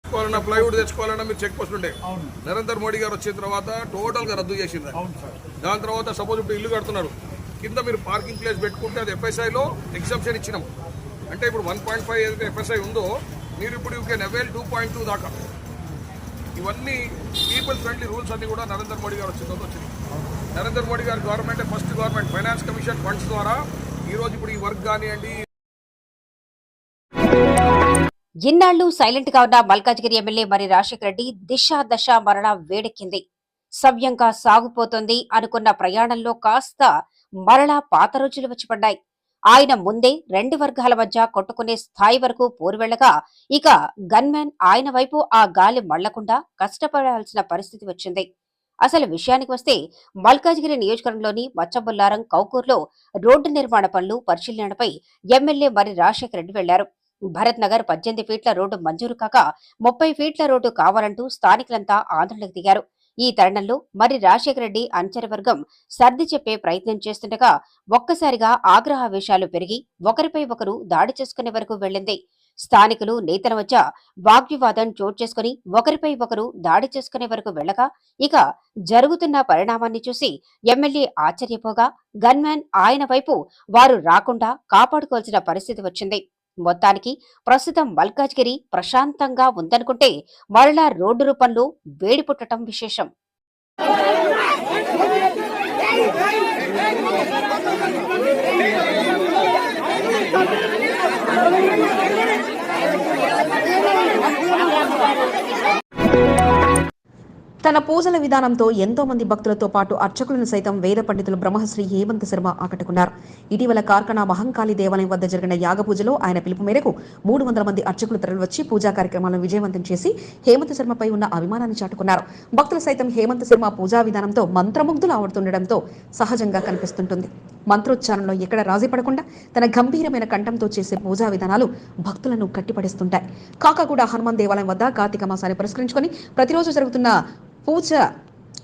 తెచ్చుకోవాలన్నా ప్లైవుడ్ తెచ్చుకోవాలన్నా మీరు చెక్ పోస్ట్ ఉండే. నరేంద్ర మోడీ గారు వచ్చిన తర్వాత టోటల్గా రద్దు చేసింది దాని తర్వాత సపోజ్ ఇప్పుడు ఇల్లు కడుతున్నారు. కింద మీరు పార్కింగ్ ప్లేస్ పెట్టుకుంటే అది ఎఫ్ఎస్ఐలో ఎగ్జామ్షన్ ఇచ్చినాం. అంటే ఇప్పుడు వన్ పాయింట్ ఫైవ్ ఏదైతే ఎఫ్ఎస్ఐ ఉందో మీరు ఇప్పుడు you can avail two point two దాకా. ఇవన్నీ పీపుల్ ఫ్రెండ్లీ రూల్స్ అన్ని కూడా నరేంద్ర మోడీ గారు వచ్చిన తర్వాత వచ్చినాయి. నరేంద్ర మోడీ గారి government first government finance commission funds ద్వారా ఈ రోజు ఇప్పుడు ఈ వర్క్ కానివ్వండి ఇన్నాళ్ళు సైలెంట్గా ఉన్న మల్కాజ్గిరి ఎమ్మెల్యే మరి రాజశేఖర రెడ్డి దిశ దశ మరణ వేడెక్కింది. సవ్యంగా సాగుపోతుంది అనుకున్న ప్రయాణంలో కాస్త మరలా పాత రోజులు వచ్చి పడ్డాయి. ఆయన ముందే రెండు వర్గాల మధ్య కొట్టుకునే స్థాయి వరకు పోరువెళ్ళగా ఇక గన్మ్యాన్ ఆయన వైపు ఆ గాలి మళ్ళకుండా కష్టపడాల్సిన పరిస్థితి వచ్చింది. అసలు విషయానికి వస్తే మల్కాజ్గిరి నియోజకవర్గంలోని మచ్చబుల్లారం కౌకూర్లో రోడ్డు నిర్మాణ పనులు పరిశీలనపై ఎమ్మెల్యే మరి రాజశేఖర రెడ్డి వెళ్ళారు. భరత్ నగర్ పద్దెనిమిది ఫీట్ల రోడ్డు మంజూరు కాక ముప్పై ఫీట్ల రోడ్డు కావాలంటూ స్థానికులంతా ఆందోళనకు దిగారు. ఈ తరుణంలో మరి రాజశేఖర రెడ్డి అనుచర వర్గం సర్ది చెప్పే ప్రయత్నం చేస్తుండగా ఒక్కసారిగా ఆగ్రహావేశాలు పెరిగి ఒకరిపై ఒకరు దాడి చేసుకునే వరకు వెళ్ళింది. స్థానికులు నేతల మధ్య వాగ్వివాదం చోటు చేసుకుని ఒకరిపై ఒకరు దాడి చేసుకునే వరకు వెళ్ళగా ఇక జరుగుతున్న పరిణామాన్ని చూసి ఎమ్మెల్యే ఆశ్చర్యపోగా గన్మ్యాన్ ఆయన వైపు వారు రాకుండా కాపాడుకోవాల్సిన పరిస్థితి వచ్చింది. మొత్తానికి ప్రస్తుతం మల్కాజ్గిరి ప్రశాంతంగా ఉందనుకుంటే మరలా రోడ్డు రూపంలో వేడి పుట్టడం విశేషం. తన పూజల విధానంతో ఎంతో మంది భక్తులతో పాటు అర్చకులను సైతం వేద పండితులు బ్రహ్మశ్రీ హేమంత్ శర్మ ఆకట్టుకున్నారు. ఇటీవల కార్కణ మహంకాళి దేవాలయం వద్ద జరిగిన యాగ పూజలో ఆయన పిలుపు మేరకు మూడు వందల మంది అర్చకులు తరలివచ్చి పూజా కార్యక్రమాలను విజయవంతం చేసి హేమంత్ శర్మపై ఉన్న అభిమానాన్ని చాటుకున్నారు. భక్తులు సైతం హేమంత్ శర్మ పూజా విధానంతో మంత్రముగ్ధులు అవుతుండటంతో సహజంగా కనిపిస్తుంటుంది. మంత్రోచ్చారణలో ఎక్కడ రాజీ పడకుండా తన గంభీరమైన కంఠంతో చేసే పూజా విధానాలు భక్తులను కట్టిపడిస్తుంటాయి కాకగూడ హనుమాన్ దేవాలయం వద్ద కార్తీక మాసాన్ని పురస్కరించుకొని ప్రతిరోజు జరుగుతున్న పూజ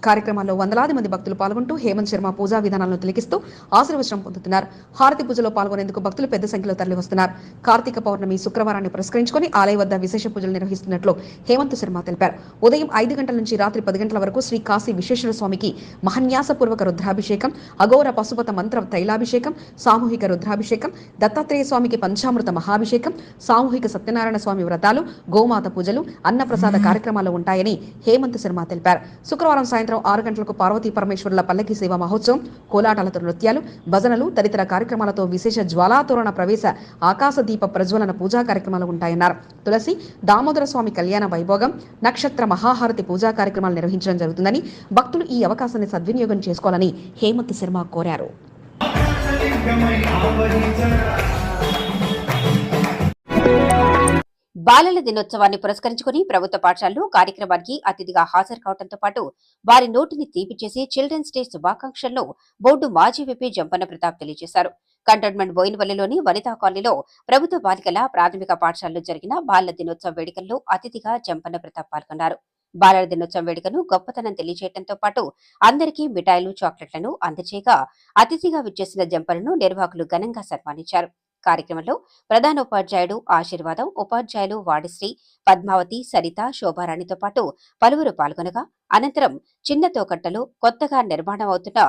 కార్యక్రమాల్లో వందలాది మంది భక్తులు పాల్గొంటూ హేమంత్ శర్మ పూజా విధానాలను తిలకిస్తూ ఆశీర్వచనం పొందుతున్నారు. హారతి పూజలో పాల్గొనేందుకు భక్తులు పెద్ద సంఖ్యలో తరలివస్తున్నారు. కార్తీక పౌర్ణమి శుక్రవారాన్ని పురస్కరించుకొని ఆలయ వద్ద విశేష పూజలు నిర్వహిస్తున్నట్లు హేమంత్ శర్మ తెలిపారు. ఉదయం ఐదు గంటల నుంచి రాత్రి పది గంటల వరకు శ్రీ కాశీ విశ్వేశ్వర స్వామికి మహన్యాసపూర్వక రుద్రాభిషేకం అఘోర పశుపత మంత్ర తైలాభిషేకం సామూహిక రుద్రాభిషేకం దత్తాత్రేయ స్వామికి పంచామృత మహాభిషేకం సామూహిక సత్యనారాయణ స్వామి వ్రతాలు గోమాత పూజలు అన్నప్రసాద కార్యక్రమాలు ఉంటాయని హేమంత్ శర్మ తెలిపారు. శుక్రవారం సాయంత్రం ఆరు గంటలకు పార్వతీ పరమేశ్వరుల పల్లకి సేవ మహోత్సవం కోలాటాలతో నృత్యాలు భజనలు తదితర కార్యక్రమాలతో విశేష జ్వాలాతోరణ ప్రవేశ ఆకాశ దీప ప్రజ్వలన పూజా కార్యక్రమాలు ఉంటాయన్నారు. తులసి దామోదర స్వామి కళ్యాణ వైభోగం నక్షత్ర మహాహారతి పూజా కార్యక్రమాలు నిర్వహించడం జరుగుతుందని భక్తులు ఈ అవకాశాన్ని సద్వినియోగం చేసుకోవాలని హేమంత్ శర్మ కోరారు. బాలల దినోత్సవాన్ని పురస్కరించుకుని ప్రభుత్వ పాఠశాలలో కార్యక్రమానికి అతిథిగా హాజరు కావడంతో పాటు వారి నోటిని తీపి చేసి చిల్డ్రన్స్ డే శుభాకాంక్షలను బోర్డు మాజీ విపి జంపన్న ప్రతాప్ తెలియజేశారు. కంటోన్మెంట్ బోయినవల్లిలోని వనితా కాలనీలో ప్రభుత్వ బాలికల ప్రాథమిక పాఠశాలలో జరిగిన బాలల దినోత్సవ వేడుకల్లో అతిథిగా జంపన్న ప్రతాప్ పాల్గొన్నారు. బాలల దినోత్సవం వేడుకను గొప్పతనం తెలియజేయడంతో పాటు అందరికీ మిఠాయిలు చాక్లెట్లను అందజేయగా అతిథిగా విచ్చేసిన జంపలను నిర్వాహకులు ఘనంగా సన్మానించారు. కార్యక్రమంలో ప్రధానోపాధ్యాయుడు ఆశీర్వాదం ఉపాధ్యాయులు వాడిశ్రీ పద్మావతి సరిత శోభారాణితో పాటు పలువురు పాల్గొనగా అనంతరం చిన్న తోకట్టలో కొత్తగా నిర్మాణం అవుతున్న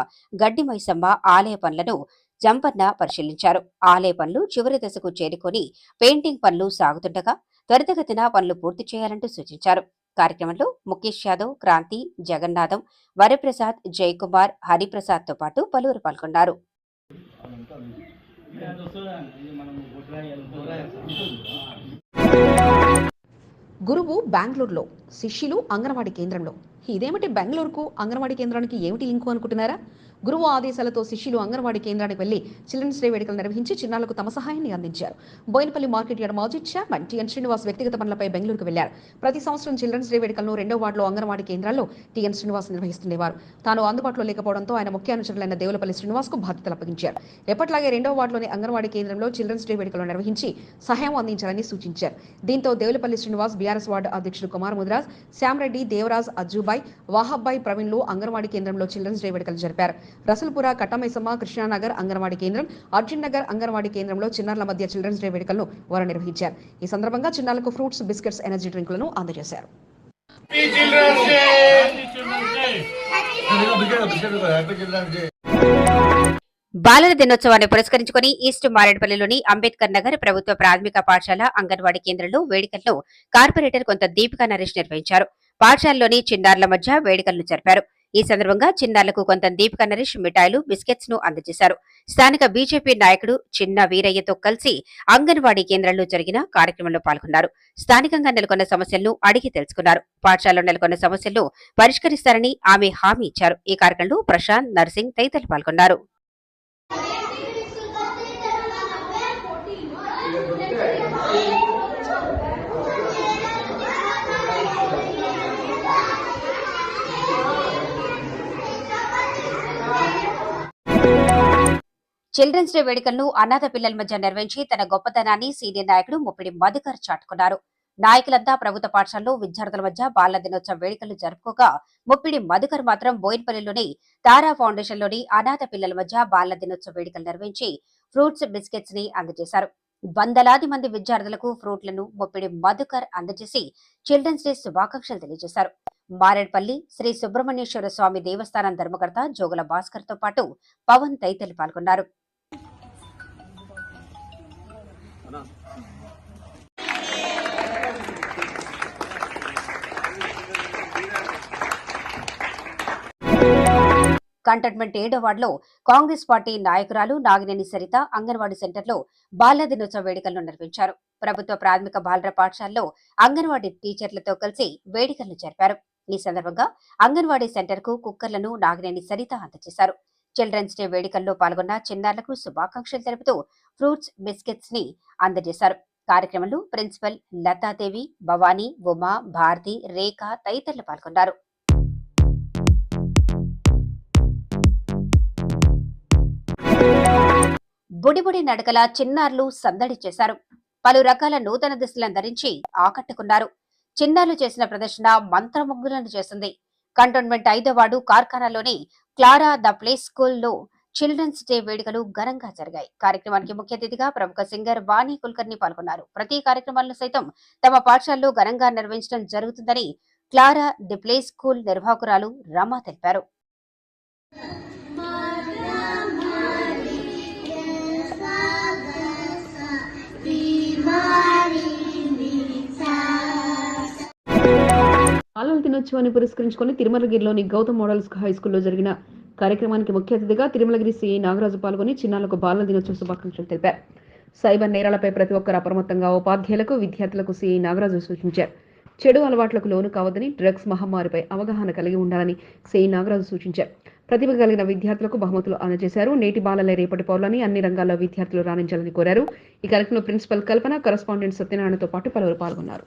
గడ్డి మైసమ్మ ఆలయ పనులను జంపన్న పరిశీలించారు. ఆలయ పనులు చివరి దశకు చేరుకొని పెయింటింగ్ పనులు సాగుతుండగా త్వరితగతిన పనులు పూర్తి చేయాలంటూ సూచించారు. కార్యక్రమంలో ముఖేష్ యాదవ్ క్రాంతి జగన్నాథం వరప్రసాద్ జయకుమార్ హరిప్రసాద్తో పాటు పలువురు పాల్గొన్నారు. గురువు బెంగళూరులో శిష్యులు అంగన్వాడీ కేంద్రంలో. ఇదేమిటి బెంగళూరుకు అంగన్వాడీ కేంద్రానికి ఏమిటి లింకు అనుకుంటున్నారా? గురువు ఆదేశాలతో శిష్యులు అంగన్వాడీ కేంద్రానికి వెళ్ళి చిల్డ్రన్స్ డే వేడుకలు నిర్వహించి చిన్నారులకు తమ సహాయాన్ని అందించారు. బోయినపల్లి మార్కెట్ యార్డ్ మాజీ చైర్మన్ టిఎన్ శ్రీనివాస్ వ్యక్తిగత పనులపై బెంగళూరుకు వెళ్ళారు ప్రతి సంవత్సరం చిల్డ్రన్స్ డే వేడుకలను రెండో వార్డులో అంగన్వాడీ కేంద్రాల్లో టిఎన్ శ్రీనివాస్ నిర్వహిస్తుండేవారు. తాను అందుబాటులో లేకపోవడంతో ఆయన ముఖ్య అనుచరులైన దేవులపల్లి శ్రీనివాస్కు బాధ్యతలు అప్పగించారు. ఎప్పట్లాగే రెండో వార్డులోని అంగన్వాడీ కేంద్రంలో చిల్డ్రన్స్ డే వేడుకలు నిర్వహించి సహాయం అందించాలని సూచించారు. దీంతో దేవులపల్లి శ్రీనివాస్ బీఆర్ఎస్ వార్డు అధ్యక్షుడు కుమార్ ముదిరాజ్ శ్యామరెడ్డి దేవరాజ్ అజ్జుబాయ్ వాహబ్బాయ్ ప్రవీణ్లు అంగన్వాడీ కేంద్రంలో చిల్డ్రన్స్ డే వేడుకలు జరిపారు. రసల్పుర కట్టమైసమ్మ కృష్ణానగర్ అంగన్వాడీ కేంద్రం అర్జున్ నగర్ అంగన్వాడీ కేంద్రంలో చిన్నారుల మధ్య చిల్డ్రన్స్ డే వేడుకలను వారు నిర్వహించారు. ఈ సందర్భంగా చిన్నారులకు ఫ్రూట్స్ బిస్కెట్స్ ఎనర్జీ డ్రింకులను అందజేశారు. బాలల దినోత్సవాన్ని పురస్కరించుకుని ఈస్ట్ మారేడుపల్లిలోని అంబేద్కర్ నగర్ ప్రభుత్వ ప్రాథమిక పాఠశాల అంగన్వాడీ కేంద్రంలో వేడుకలను కార్పొరేటర్ కొంత దీపికా నరేష్ నిర్వహించారు. పాఠశాలలోని చిన్నారుల మధ్య వేడుకలను జరిపారు. ఈ సందర్భంగా చిన్నారులకు కొంత దీపిక నరేష్ మిఠాయిలు బిస్కెట్స్ను అందజేశారు. స్థానిక బీజేపీ నాయకుడు చిన్న వీరయ్యతో కలిసి అంగన్వాడీ కేంద్రంలో జరిగిన కార్యక్రమంలో పాల్గొన్నారు. స్థానికంగా నెలకొన్న సమస్యలను అడిగి తెలుసుకున్నారు. పాఠశాలలో నెలకొన్న సమస్యలను పరిష్కరిస్తారని ఆమె హామీ ఇచ్చారు. ఈ కార్యక్రమంలో ప్రశాంత్ నర్సింగ్ తదితరులు పాల్గొన్నారు. చిల్డ్రన్స్ డే వేడుకలను అనాథ పిల్లల మధ్య నిర్వహించి తన గొప్పతనాన్ని సీనియర్ నాయకుడు ముప్పిడి మధుకర్ చాటుకున్నారు. నాయకులంతా ప్రభుత్వ పాఠశాలలో విద్యార్థుల మధ్య బాల దినోత్సవ వేడుకలు జరుపుకోగా ముప్పిడి మధుకర్ మాత్రం బోయిన్పల్లిలోని తారా ఫౌండేషన్లోని అనాథ పిల్లల మధ్య బాల దినోత్సవ వేడుకలు నిర్వహించి ఫ్రూట్స్ బిస్కెట్స్ని అందజేశారు. వందలాది మంది విద్యార్థులకు ఫ్రూట్లను ముప్పిడి మధుకర్ అందజేసి చిల్డ్రన్స్ డే శుభాకాంక్షలు తెలియజేశారు. మారేడ్పల్లి శ్రీ సుబ్రహ్మణ్యేశ్వర స్వామి దేవస్థానం ధర్మకర్త జోగుల భాస్కర్తో పాటు పవన్ తైతలు పాల్గొన్నారు. కంటోన్మెంట్ ఏడో వార్డులో కాంగ్రెస్ పార్టీ నాయకురాలు నాగినేని సరిత అంగన్వాడీ సెంటర్లో బాల దినోత్సవ వేడుకలను నిర్వహించారు. ప్రభుత్వ ప్రాథమిక బాలర పాఠశాలలో అంగన్వాడీ టీచర్లతో కలిసి వేడుకలను జరిపారు. ఈ సందర్భంగా అంగన్వాడీ సెంటర్కు కుక్కర్లను నాగినేని సరిత అందజేశారు. చిల్డ్రన్స్ డే వేడుకల్లో పాల్గొన్న చిన్నారులకు శుభాకాంక్షలు తెలుపుతూ ఫ్రూట్స్ బిస్కెట్స్ని అందజేశారు. కార్యక్రమంలో ప్రిన్సిపల్ లతాదేవి భవానీ ఉమా భారతి రేఖ తదితరులు పాల్గొన్నారు. బుడిబుడి నడకల చిన్నారులు సందడి చేశారు. పలు రకాల నూతన దుస్తులను ధరించి ఆకట్టుకున్నారు. చిన్నారులు చేసిన ప్రదర్శన మంత్రముగ్ధులను చేసింది. కంటోన్మెంట్ ఐదో వార్డు కార్ఖానాలోని క్లారా ద ప్లే స్కూల్లో చిల్డ్రన్స్ డే వేడుకలు ఘనంగా జరిగాయి. కార్యక్రమానికి ముఖ్య అతిథిగా ప్రముఖ సింగర్ వాణి కుల్కర్ని పాల్గొన్నారు. ప్రతి కార్యక్రమాలను సైతం తమ పాఠశాలలో ఘనంగా నిర్వహించడం జరుగుతుందని క్లారా ది ప్లే స్కూల్ నిర్వాహకురాలు రమ తెలిపారు. దినోత్సవాన్ని పురస్కరించుకొని తిరుమలగిరిలోని గౌతమ్ మోడల్స్ హై స్కూల్లో జరిగిన కార్యక్రమానికి ముఖ్య అతిథిగా తిరుమలగిరి సిఐ నాగరాజు పాల్గొని చిన్నాలకు బాలల దినోత్సవ శుభాకాంక్షలు తెలిపారు. సైబర్ నేరాలపై ప్రతి ఒక్కరు అప్రమత్తంగా ఉపాధ్యాయులకు విద్యార్థులకు సిఐ నాగరాజు సూచించారు. చెడు అలవాట్లకు లోను కావద్దని డ్రగ్స్ మహమ్మారిపై అవగాహన కలిగి ఉండాలని సిఐ నాగరాజు సూచించారు. ప్రతిభ కలిగిన విద్యార్థులకు బహుమతులు అందజేశారు. నేటి బాలలే రేపటి పౌరులని అన్ని రంగాల్లో విద్యార్థులు రాణించాలని కోరారు. ఈ కార్యక్రమంలో ప్రిన్సిపల్ కల్పన కరస్పాండెంట్ సత్యనారాయణతో పాటు పలువురు పాల్గొన్నారు.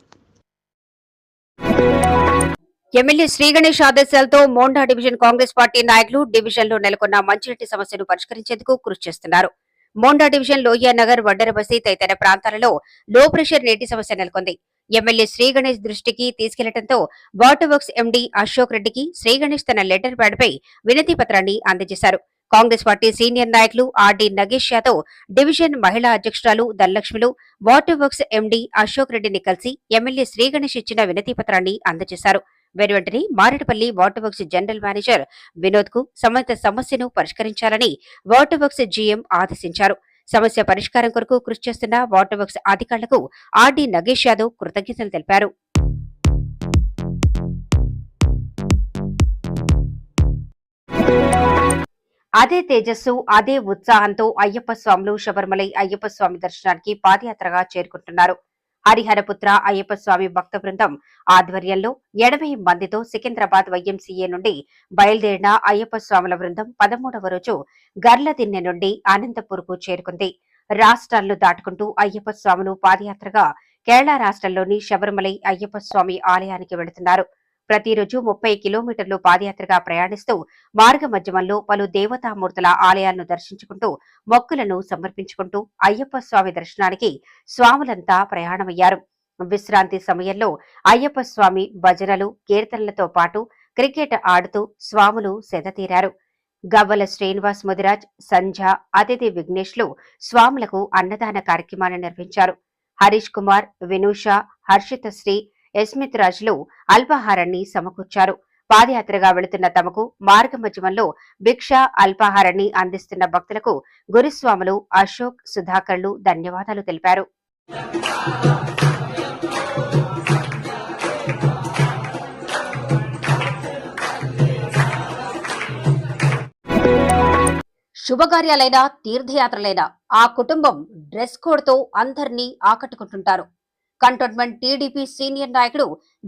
ఎమ్మెల్యే శ్రీగణేష్ ఆదేశాలతో మోండా డివిజన్ కాంగ్రెస్ పార్టీ నాయకులు డివిజన్లో నెలకొన్న మంచినీటి సమస్యను పరిష్కరించేందుకు కృషి చేస్తున్నారు. మోండా డివిజన్ లోహియానగర్ వడ్డరబసి తదితర ప్రాంతాలలో లో ప్రెషర్ నీటి సమస్య నెలకొంది. ఎమ్మెల్యే శ్రీగణేష్ దృష్టికి తీసుకెళ్ళడంతో వాటర్ వర్క్స్ ఎండీ అశోక్ రెడ్డికి శ్రీగణేష్ తన లెటర్ ప్యాడ్పై వినతి పత్రాన్ని అందజేశారు. కాంగ్రెస్ పార్టీ సీనియర్ నాయకులు R D Nagesh Yadav division మహిళా అధ్యక్షురాలు ధనలక్ష్మిలు వాటర్ వర్క్స్ ఎండీ అశోక్ రెడ్డిని కలిసి ఎమ్మెల్యే శ్రీగణేష్ ఇచ్చిన వినతి పత్రాన్ని అందజేశారు. వెను వెంటనే Maredpally water works general manager వినోద్కు సంబంధిత సమస్యను పరిష్కరించాలని వాటర్ వర్క్స్ జీఎం ఆదేశించారు. సమస్య పరిష్కారం కొరకు కృషి చేస్తున్న వాటర్ వర్క్స్ అధికారులకు ఆర్డీ నగేష్ యాదవ్ కృతజ్ఞతలు తెలిపారు. అదే తేజస్సు అదే ఉత్సాహంతో అయ్యప్ప స్వాములు శబరిమలై అయ్యప్ప స్వామి దర్శనానికి పాదయాత్రగా చేరుకుంటున్నారు. హరిహరపుత్ర అయ్యప్ప స్వామి భక్త బృందం ఆధ్వర్యంలో ఎనభై మందితో సికింద్రాబాద్ వైఎంసీఏ నుండి బయలుదేరిన అయ్యప్ప స్వాముల బృందం పదమూడవ రోజు గర్లదిన్నె నుండి అనంతపూర్కు చేరుకుంది. రాష్ట్రాలను దాటుకుంటూ అయ్యప్ప స్వాములు పాదయాత్రగా కేరళ రాష్ట్రంలోని శబరిమలై అయ్యప్ప స్వామి ఆలయానికి వెళుతున్నారు. ప్రతిరోజు ముప్పై కిలోమీటర్లు పాదయాత్రగా ప్రయాణిస్తూ మార్గ మధ్యమంలో పలు దేవతామూర్తుల ఆలయాలను దర్శించుకుంటూ మొక్కులను సమర్పించుకుంటూ అయ్యప్ప స్వామి దర్శనానికి స్వాములంతా ప్రయాణమయ్యారు. విశ్రాంతి సమయంలో అయ్యప్ప స్వామి భజనలు కీర్తనలతో పాటు క్రికెట్ ఆడుతూ స్వాములు సెదతీరారు గవ్వల శ్రీనివాస్ ముదిరాజ్ సంధ్య అతిథి విఘ్నేష్లు స్వాములకు అన్నదాన కార్యక్రమాన్ని నిర్వహించారు. హరీష్ కుమార్ వినూష హర్షిత శ్రీ ఎస్మిత్ రాజులు అల్పాహారాన్ని సమకూర్చారు. పాదయాత్రగా వెళుతున్న తమకు మార్గ మధ్యమంలో భిక్ష అల్పాహారాన్ని అందిస్తున్న భక్తులకు గురుస్వాములు అశోక్ సుధాకర్లు ధన్యవాదాలు తెలిపారు. శుభకార్యాలైనా తీర్థయాత్రలైనా ఆ కుటుంబం డ్రెస్ కోడ్తో అందరినీ ఆకట్టుకుంటుంటారు. కంటోన్మెంట్ టీడీపీ సీనియర్ నాయకుడు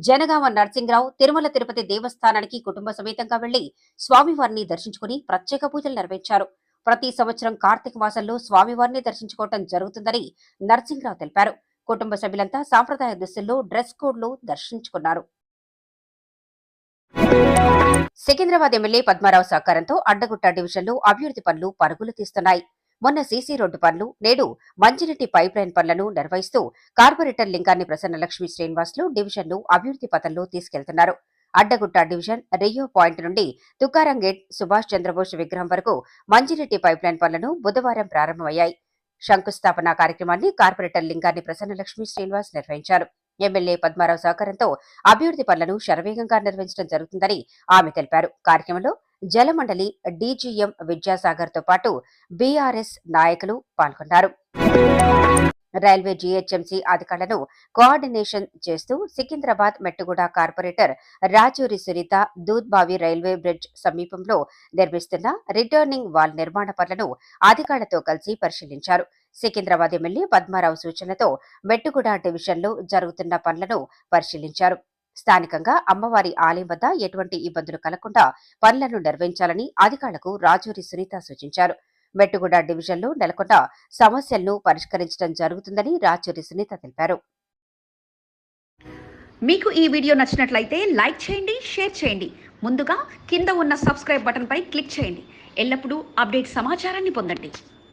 జనగామ నరసింహరావు తిరుమల తిరుపతి దేవస్థానానికి కుటుంబ సమేతంగా వెళ్ళి స్వామివారిని దర్శించుకుని ప్రత్యేక పూజలు నెరవేర్చారు ప్రతి సంవత్సరం కార్తీక మాసంలో స్వామివారిని దర్శించుకోవటం జరుగుతుందని నరసింహరావు తెలిపారు. కుటుంబ సభ్యులంతా సాంప్రదాయ దుస్తుల్లో డ్రెస్ కోడ్లు దర్శించుకున్నారు. సికింద్రాబాద్ ఎమ్మెల్యే పద్మారావు సహకారంతో అడ్డగుట్ట డివిజన్లో అభివృద్ధి పనులు పరుగులు తీస్తున్నాయి. మొన్న సీసీ రోడ్డు పనులు నేడు మంచినీటి పైప్ లైన్ పనులను నిర్వహిస్తూ కార్పొరేటర్ లింగాన్ని ప్రసన్నలక్ష్మి శ్రీనివాసులు డివిజన్ను అభివృద్ధి పథంలో తీసుకెళ్తున్నారు. అడ్డగుట్ట డివిజన్ రియో పాయింట్ నుండి తుకారం గేట్ సుభాష్ చంద్రబోస్ విగ్రహం వరకు మంచినీటి పైప్ లైన్ పనులను బుధవారం ప్రారంభమయ్యాయి. శంకుస్థాపన కార్యక్రమాన్ని కార్పొరేటర్ లింగాన్ని ప్రసన్నలక్ష్మి శ్రీనివాస్ నిర్వహించారు. ఎమ్మెల్యే పద్మారావు సహకారంతో అభివృద్ధి పనులను శరవేగంగా నిర్వహించడం జరుగుతుందని ఆమె తెలిపారు. కార్యక్రమంలో జలమండలి డీజీఎం విద్యాసాగర్తో పాటు బీఆర్ఎస్ నాయకులు పాల్గొన్నారు. రైల్వే జీహెచ్ఎంసీ అధికారులను కోఆర్డినేషన్ చేస్తూ Secunderabad Mettuguda corporator Rajuri Sunitha Doodbowli railway bridge సమీపంలో నిర్మిస్తున్న రిటర్నింగ్ వాల్ నిర్మాణ పనులను అధికారులతో కలిసి పరిశీలించారు. సికింద్రాబాద్ ఎమ్మెల్యే పద్మారావు సూచనతో మెట్టుగూడ డివిజన్లో జరుగుతున్న పనులను పరిశీలించారు. స్థానికంగా అమ్మవారి ఆలయం వద్ద ఎటువంటి ఇబ్బందులు కలగకుండా పనులను నిర్వహించాలని అధికారులకు రాజూరి సునీత సూచించారు. మెట్టుగూడ డివిజన్లో నెలకొన్న సమస్యలను పరిష్కరించడం జరుగుతుందని రాచూరి సునీత తెలిపారు. మీకు ఈ వీడియో నచ్చినట్లయితే లైక్ చేయండి షేర్ చేయండి. ముందుగా కింద ఉన్న సబ్స్క్రైబ్ బటన్పై క్లిక్ చేయండి. ఎల్లప్పుడూ అప్డేట్ సమాచారాన్ని పొందండి.